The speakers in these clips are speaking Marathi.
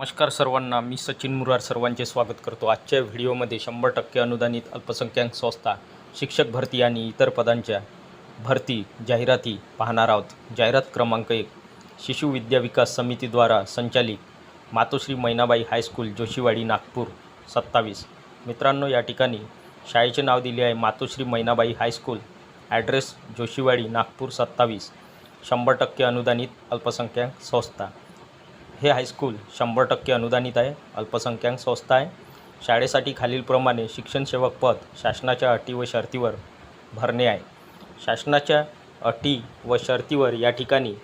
नमस्कार सर्वांना मी सचिन मुरार सर्वांचे स्वागत करतो. आजच्या व्हिडिओमध्ये शंभर टक्के अनुदानित अल्पसंख्याक संस्था शिक्षक भरती आणि इतर पदांच्या भरती जाहिराती पाहणार आहोत. जाहिरात क्रमांक एक शिशु विद्या विकास समितीद्वारा संचालित मातोश्री मैनाबाई हायस्कूल जोशीवाडी नागपूर सत्तावीस. मित्रांनो या ठिकाणी शाळेचे नाव दिले आहे Matoshri Mainabai high school address Joshiwadi Nagpur सत्तावीस. शंभर टक्के अनुदानित अल्पसंख्याक संस्था. हे हायस्कूल शंभर टक्के अनुदानित आहे अल्पसंख्याक संस्था आहे. शाळेसाठी खालीलप्रमाणे शिक्षणसेवक पद शासनाच्या अटी व शर्तीवर भरणे आहे. शासनाच्या अटी व शर्तीवर या ठिकाणी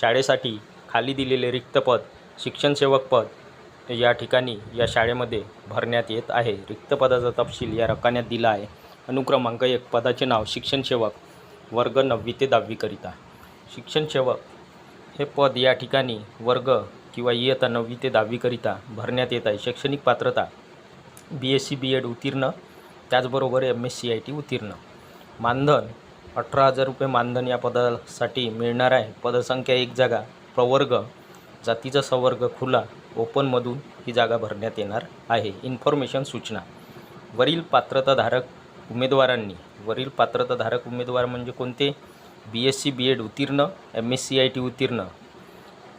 शाळेसाठी खाली दिलेले रिक्त पद शिक्षणसेवक पद या ठिकाणी या शाळेमध्ये भरण्यात येत आहे. रिक्त पदाचा तपशील या रकान्यात दिला आहे. अनुक्रमांक एक पदाचे नाव शिक्षणसेवक वर्ग नववी ते दहावीकरिता. शिक्षणसेवक हे पद या ठिकाणी वर्ग किंवा इयत्ता नववी ते दहावीकरिता भरण्यात येत आहे. शैक्षणिक पात्रता B S C B Ed उत्तीर्ण त्याचबरोबर M S C I T उत्तीर्ण. मानधन अठरा हजार रुपये मानधन या पदासाठी मिळणार आहे. पदसंख्या एक जागा प्रवर्ग जातीचा संवर्ग खुला ओपनमधून ही जागा भरण्यात येणार आहे. इन्फॉर्मेशन सूचना. वरील पात्रताधारक उमेदवारांनी वरील पात्रताधारक उमेदवार म्हणजे कोणते? B S C B Ed उत्तीर्ण M S C I T उत्तीर्ण.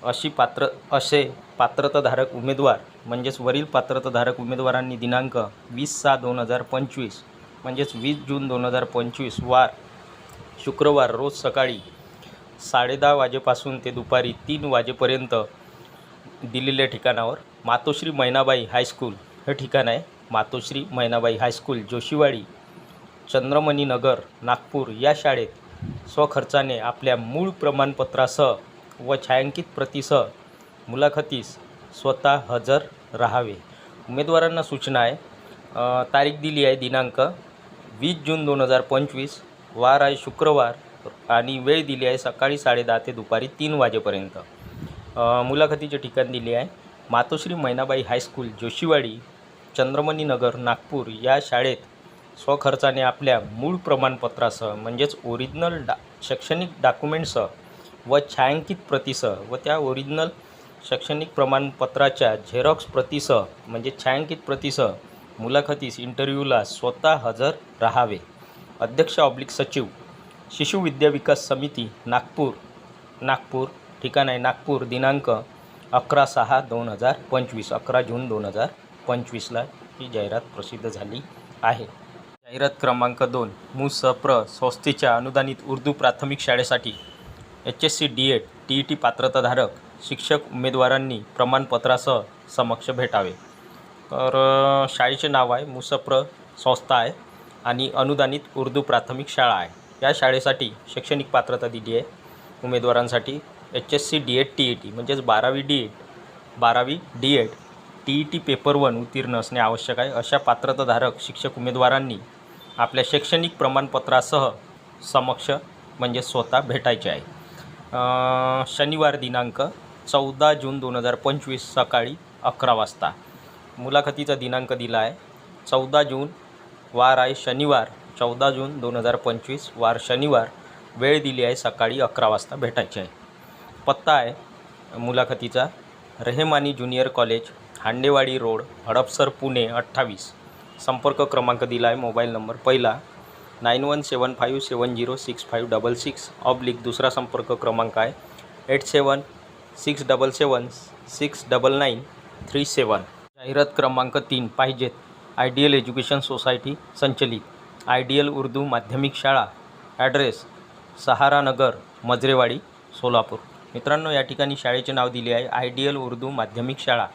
अशी पात्र असे पात्रताधारक उमेदवार म्हणजेच वरील पात्रताधारक उमेदवारांनी दिनांक वीस सहा दोन हजार पंचवीस म्हणजेच वीस जून दोन हजार पंचवीस वार शुक्रवार रोज सकाळी साडेदहा वाजेपासून ते दुपारी तीन वाजेपर्यंत दिलेल्या ठिकाणावर मातोश्री मैनाबाई हायस्कूल हे ठिकाण आहे मातोश्री मैनाबाई हायस्कूल जोशीवाडी चंद्रमणी नगर नागपूर या शाळेत स्वखर्चाने आपल्या मूळ प्रमाणपत्रासह व छायांकित प्रतीसह मुलाखतीस स्वतः हजर राहावे. उमेदवारांना सूचना आहे तारीख दिली आहे दिनांक वीस जून दोन हजार पंचवीस वार आहे शुक्रवार आणि वेळ दिली आहे सकाळी साडेदहा ते दुपारी तीन वाजेपर्यंत. मुलाखतीचे ठिकाण दिले आहे मातोश्री मैनाबाई हायस्कूल जोशीवाडी चंद्रमणी नगर नागपूर. या शाळेत स्वखर्चाने आपल्या मूळ प्रमाणपत्रासह म्हणजेच ओरिजिनल डा शैक्षणिक डॉक्युमेंटसह व छायांकित प्रतीसह व त्या ओरिजिनल शैक्षणिक प्रमाणपत्राच्या झेरॉक्स प्रतीसह म्हणजे छायांकित प्रतीसह मुलाखतीस इंटरव्ह्यूला स्वतः हजर राहावे. अध्यक्ष ऑब्लिक सचिव शिशु विद्या विकास समिती नागपूर नागपूर ठिकाण आहे नागपूर दिनांक अकरा सहा दोन हजार पंचवीस अकरा जून दोन हजार पंचवीसला ही जाहिरात प्रसिद्ध झाली आहे. जाहिरात क्रमांक दोन मुसप्र संस्थेच्या अनुदानित उर्दू प्राथमिक शाळेसाठी H S C D Ed T E T पात्रताधारक शिक्षक उमेदवारांनी प्रमाणपत्रासह समक्ष भेटावे. तर शाळेचे नाव आहे मुसप्र संस्था आहे आणि अनुदानित उर्दू प्राथमिक शाळा आहे. या शाळेसाठी शैक्षणिक पात्रता दिली आहे उमेदवारांसाठी. H S C D Ed T E T म्हणजेच बारावी डी एड बारावी D Ed T E T paper one उत्तीर्ण असणे आवश्यक आहे. अशा पात्रताधारक शिक्षक उमेदवारांनी आपल्या शैक्षणिक प्रमाणपत्रासह समक्ष म्हणजे स्वतः भेटायचे आहे. शनिवार दिनांक चौदा जून दोन हजार पंचवीस सकाळी अकरा वाजता. मुलाखतीचा दिनांक दिला आहे. चौदा जून वार आहे शनिवार चौदा जून दोन हजार पंचवीस वार शनिवार. वेळ दिली आहे सकाळी अकरा वाजता भेटायची आहे. पत्ता आहे मुलाखतीचा. Rehmani junior college Handewadi road Hadapsar Pune अठ्ठावीस. संपर्क क्रमांक दिला आहे मोबाईल नंबर पहिला. Nine one seven five seven zero six five double six oblique दुसरा संपर्क क्रमांक आहे. Eight seven six double seven six double nine three seven. जाहिरात क्रमांक तीन पाहिजेत आयडियल एज्युकेशन सोसायटी संचलित. आयडियल उर्दू माध्यमिक शाळा. ॲड्रेस सहारा नगर मजरेवाडी सोलापूर. मित्रांनो या ठिकाणी शाळेचे नाव दिले आहे. आयडियल उर्दू माध्यमिक शाळा.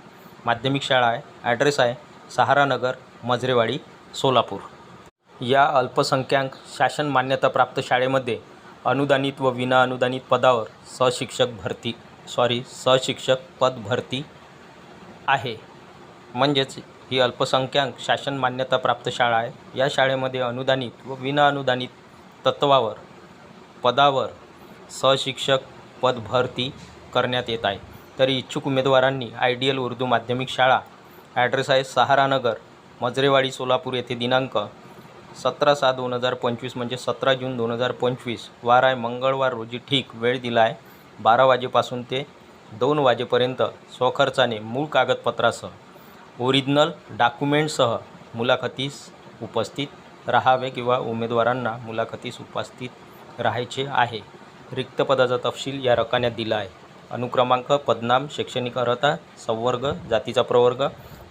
माध्यमिक शाळा आहे. ॲड्रेस आहे सहारा नगर मजरेवाडी सोलापूर. या अल्पसंख्याक शासन मान्यताप्राप्त शाळेमध्ये अनुदानित व विना अनुदानित पदावर सहशिक्षक भरती सॉरी सहशिक्षक पद भरती आहे. म्हणजेच ही अल्पसंख्याक शासन मान्यताप्राप्त शाळा आहे. या शाळेमध्ये अनुदानित व विना अनुदानित तत्वावर पदावर सहशिक्षक पद भरती करण्यात येत आहे. तरी इच्छुक उमेदवारांनी आयडियल उर्दू माध्यमिक शाळा ॲड्रेस आहे सहारा नगर मजरेवाडी सोलापूर येथे दिनांक सतरा सहा दोन हजार पंचवीस म्हणजे सतरा जून दोन हजार पंचवीस. वार आहे मंगळवार रोजी ठीक वेळ दिला आहे बारा वाजेपासून ते दोन वाजेपर्यंत स्वखर्चाने मूळ कागदपत्रासह ओरिजिनल डॉक्युमेंटसह मुलाखतीस उपस्थित राहावे किंवा उमेदवारांना मुलाखतीस उपस्थित राहायचे आहे. रिक्त पदाचा तपशील या रकान्यात दिला आहे अनुक्रमांक पदनाम शैक्षणिक अर्हता संवर्ग जातीचा प्रवर्ग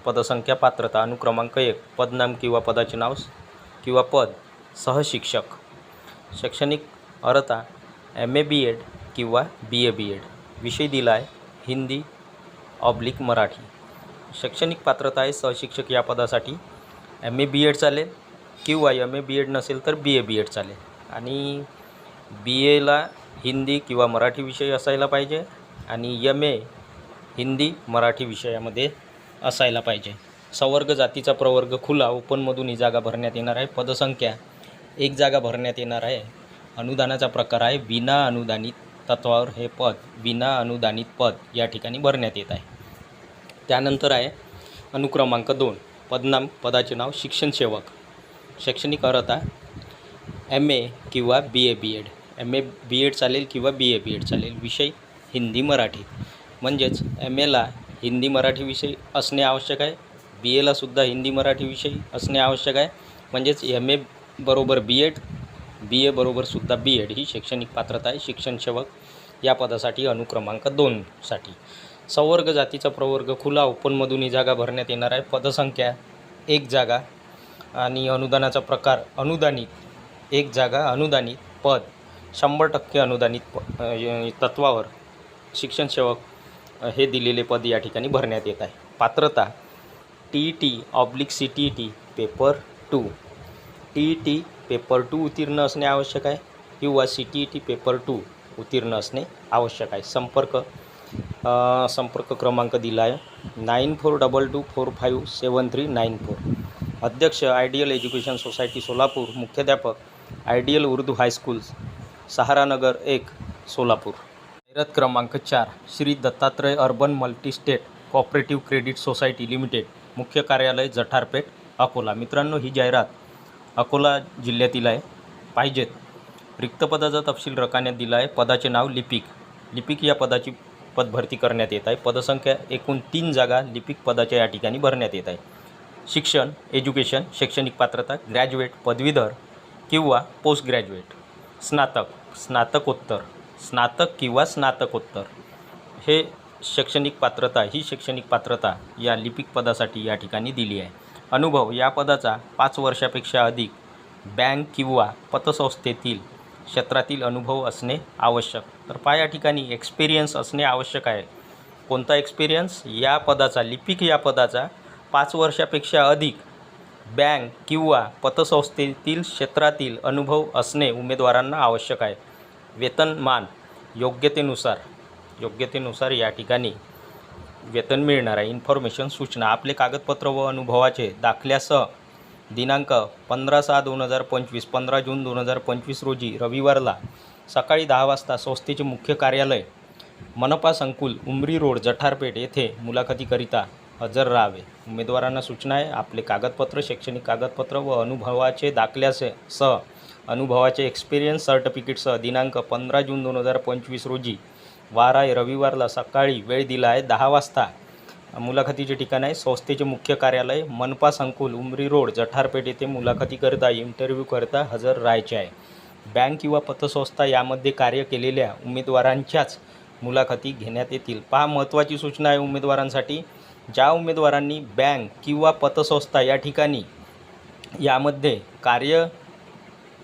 पदसंख्या पात्रता अनुक्रमांक एक पदनाम किंवा पदाचे नाव किंवा पद सहशिक्षक शैक्षणिक अर्हता एम ए बी एड किंवा बी ए बी एड विषय दिला आहे हिंदी ऑब्लिक मराठी. शैक्षणिक पात्रता आहे सहशिक्षक या पदासाठी. एम ए बी एड चालेल किंवा एम ए बी एड नसेल तर बी ए बी एड चालेल. आणि बी एला हिंदी किंवा मराठी विषय असायला पाहिजे आणि यम ए हिंदी मराठी विषयामध्ये असायला पाहिजे. संवर्ग जातीचा प्रवर्ग खुला ओपनमधून ही जागा भरण्यात येणार आहे. पदसंख्या एक जागा भरण्यात येणार आहे. अनुदानाचा प्रकार आहे. विना अनुदानित तत्वावर हे पद विना अनुदानित पद या ठिकाणी भरण्यात येत आहे. त्यानंतर आहे अनुक्रमांक दोन. पदनाम पदाचे नाव शिक्षण सेवक. शैक्षणिक अर्हता एम ए किंवा B A B Ed M A B Ed चालेल किंवा बी ए बी एड चालेल. विषय हिंदी मराठी. म्हणजेच एम एला हिंदी मराठी विषय असणे आवश्यक आहे. बी एलासुद्धा हिंदी मराठी विषय असणे आवश्यक आहे. म्हणजेच एम ए बरोबर बी एड बी ए बरोबरसुद्धा बी एड ही शैक्षणिक पात्रता आहे. शिक्षण सेवक या पदासाठी अनुक्रमांक दोनसाठी संवर्ग जातीचा प्रवर्ग खुला ओपनमधून ही जागा भरण्यात येणार आहे. पदसंख्या एक जागा आणि अनुदानाचा प्रकार अनुदानित एक जागा अनुदानित पद. शंभर टक्के अनुदानित प तत्वावर शिक्षण सेवक हे दिलेले पद या ठिकाणी भरण्यात येत आहे. पात्रता T E T oblique C T E T paper two T E T paper two उत्तीर्ण असणे आवश्यक आहे. किंवा C T E T paper two उत्तीर्ण असणे आवश्यक आहे. संपर्क संपर्क क्रमांक दिला आहे nine four double two four five seven three nine four अध्यक्ष आयडियल एज्युकेशन सोसायटी सोलापूर. मुख्याध्यापक आयडियल उर्दू हायस्कूल सहारानगर एक सोलापूर. जाहिरात क्रमांक चार Shri Dattatray urban multi state cooperative credit society limited मुख्य कार्यालय जठारपेठ अकोला. मित्रांनो ही जाहिरात अकोला जिल्ह्यातील आहे. पाहिजेत. रिक्त पदाचा तपशील रकान्यात दिला आहे. पदाचे नाव लिपिक. लिपिक या पदाची पदभरती करण्यात येत आहे. पदसंख्या एकूण तीन जागा लिपिक पदाच्या या ठिकाणी भरण्यात येत आहे. शिक्षण एज्युकेशन शैक्षणिक पात्रता ग्रॅज्युएट पदवीधर किंवा पोस्ट ग्रॅज्युएट स्नातक स्नातकोत्तर. स्नातक किंवा स्नातकोत्तर. हे शैक्षणिक पात्रता ही शैक्षणिक पात्रता या लिपिक पदासाठी या ठिकाणी दिली आहे. अनुभव या पदाचा पाच वर्षापेक्षा अधिक बँक किंवा पतसंस्थेतील क्षेत्रातील अनुभव असणे आवश्यक. तर पहा या ठिकाणी एक्सपिरियन्स असणे आवश्यक आहे. कोणता एक्सपिरियन्स या पदाचा लिपिक या पदाचा पाच वर्षापेक्षा अधिक बँक किंवा पतसंस्थेतील क्षेत्रातील अनुभव असणे उमेदवारांना आवश्यक आहे. वेतनमान योग्यतेनुसार योग्यतेनुसार या ठिकाणी वेतन मिळणार आहे. इन्फॉर्मेशन सूचना. आपले कागदपत्र व अनुभवाचे दाखल्यासह दिनांक पंधरा सहा दोन हजार पंचवीस पंधरा जून दोन हजार पंचवीस रोजी रविवारला सकाळी दहा वाजता संस्थेचे मुख्य कार्यालय मनपा संकुल उमरी रोड जठारपेठ येथे मुलाखतीकरिता हजर राहावे. उमेदवारांना सूचना आहे आपले कागदपत्र शैक्षणिक कागदपत्र व अनुभवाचे दाखल्याचे सह अनुभवाचे एक्सपिरियन्स सर्टिफिकेटसह दिनांक पंधरा जून दोन हजार पंचवीस रोजी वार आहे रविवारला सकाळी वेळ दिला आहे दहा वाजता. मुलाखतीचे ठिकाण आहे. संस्थेचे मुख्य कार्यालय मनपा संकुल उमरी रोड जठारपेठ येथे मुलाखतीकरिता इंटरव्ह्यूकरता हजर राहायचे आहे. बँक किंवा पतसंस्था यामध्ये कार्य केलेल्या उमेदवारांच्याच मुलाखती घेण्यात येतील. पहा महत्त्वाची सूचना आहे उमेदवारांसाठी. ज्या उमेदवारांनी बँक किंवा पतसंस्था या ठिकाणी यामध्ये कार्य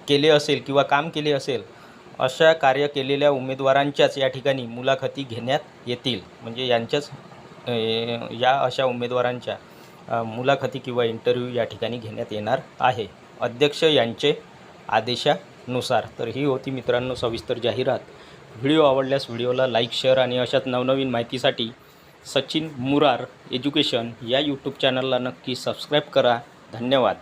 केले असेल किंवा काम केले असेल अशा कार्य केलेल्या उमेदवारांच्याच या ठिकाणी मुलाखती घेण्यात येतील. म्हणजे यांच्याच या अशा उमेदवारांच्या मुलाखती किंवा इंटरव्ह्यू या ठिकाणी घेण्यात येणार आहे. अध्यक्ष यांचे आदेशानुसार तर ही होती मित्रांनो सविस्तर जाहिरात. व्हिडिओ आवडल्यास व्हिडिओला लाईक शेअर आणि अशाच नवनवीन माहितीसाठी सचिन मुरार एज्युकेशन या यूट्यूब चॅनलला नक्की सबस्क्राईब करा. धन्यवाद.